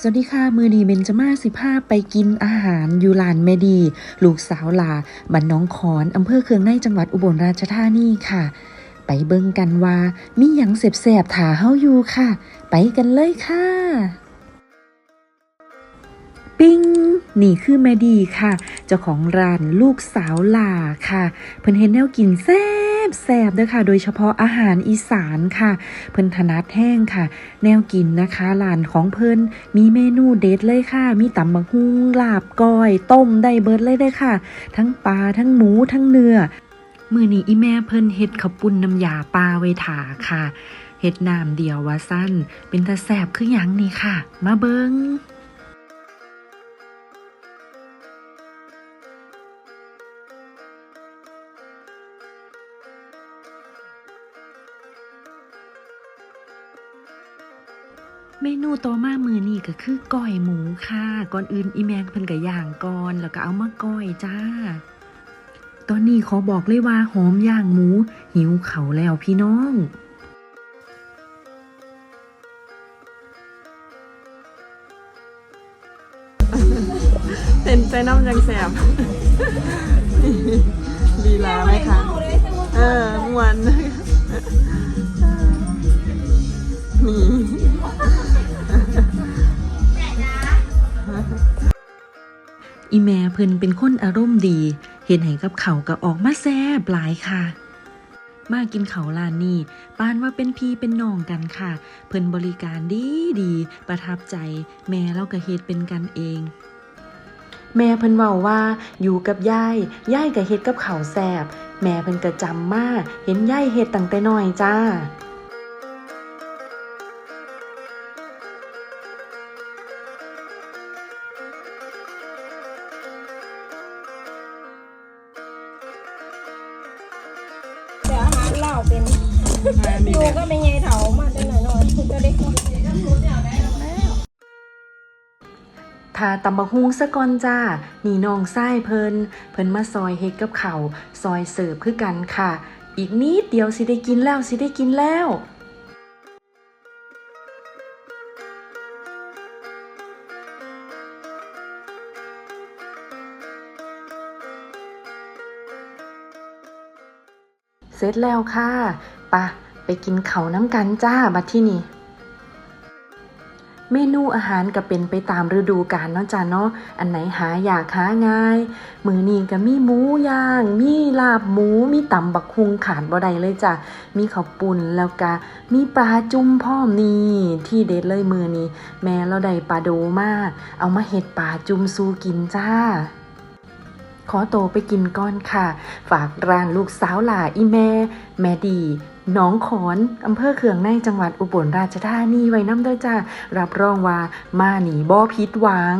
สวัสดีค่ะ มือดีเบนจมาสิพาไปกินอาหารยูลานแมดี ลูกสาวลาบ้านน้องขอนอำเภอเคืองในจังหวัดอุบลราชธานีค่ะ ไปเบิ่งกันว่า มีหยังเสบๆถาเฮาอยู่ค่ะ ไปกันเลยค่ะ ปิ้งนี่คือแม่ดีค่ะ เจ้าของร้านลูกสาวลาค่ะ เพิ่นเห็นแนวกินแซ่ แซ่บเด้อค่ะ โดยเฉพาะอาหารอีสานค่ะ เพิ่นถนัดแห้งค่ะ แนวกินนะคะร้านของเพิ่นมีเมนูเด็ดเลยค่ะ มีตำบักฮุงลาบก้อย ต้มได้เบิดเลยได้ค่ะ ทั้งปลาทั้งหมูทั้งเนื้อมือนี้อีแม่เพิ่นเฮ็ดข้าวปุ้นน้ำยาปลาไว้ถาค่ะเฮ็ดน้ำเดียวว่าสั้น เป็นตาแสบคือหยังนี่ค่ะ มาเบิง เมนูต่อมามือนี่ก็คือก้อยหมูค่ะ ก่อนอื่นอีแมงเพิ่นก็ย่างก่อนแล้วก็เอามาก้อยจ้า ตอนนี้ขอบอกเลยว่าหอมย่างหมู หิวเขาแล้วพี่น้องเป็นใจน้ำยังแสบลีลาไหมคะ เออมวนนี่ อีแม่เพิ่นเป็นคนอารมณ์ดี เห็นให้กับเขาก็ออกมาแซ่บหลายค่ะ มากินเขาวร้านนี้ปานว่าเป็นพี่เป็นน้องกันค่ะ เพิ่นบริการดีดีประทับใจ แม่เราก็เฮ็ดเป็นกันเอง แม่เพิ่นเว้าว่าอยู่กับยายยายก็เฮ็ดกับเขาแซ่บแม่เพิ่นก็จำมาเห็นยายเฮ็ดตั้งแต่น้อยจ้า อยู่ก็ไม่ไงเถามาแต่หน่อยหน่อยคุณก็ได้คนทาตำบักฮุงสะก่อนจ้า นี่น้องไส้เพิ่น เพิ่นมาซอยเฮ็ดกับเขาวซอยเสิร์ฟคือกันค่ะ อีกนิดเดียวสิได้กินแล้วสิได้กินแล้ว เสร็จแล้วค่ะปะไปกินเขาน้ำกันจ้าบัดที่นี่เมนูอาหารก็เป็นไปตามฤดูกาลเนาะจ้าเนาะ อันไหนหาอยากหาง่าย มือนี้ก็มีหมูย่าง มีลาบหมู มีตำบักคุงขาดบ่ได้เลยจ้ะ มีข้าวปุ่นแล้วก็มีปลาจุ่มพร้อมนี่ที่เด็ดเลยมือนี้ แม่เราได้ปลาโดมา เอามาเฮ็ดปลาจุ่มสู้กินจ้า ขอโตไปกินก้อนค่ะ ฝากร้านลูกสาวหล่าอีแม่ แม่ดีหน้องขอนอำเภอเขืองในจังหวัดอุบลราชธานีไว้น้ำเด้อจ้ารับรองว่ามาหนีบ่พิษหวัง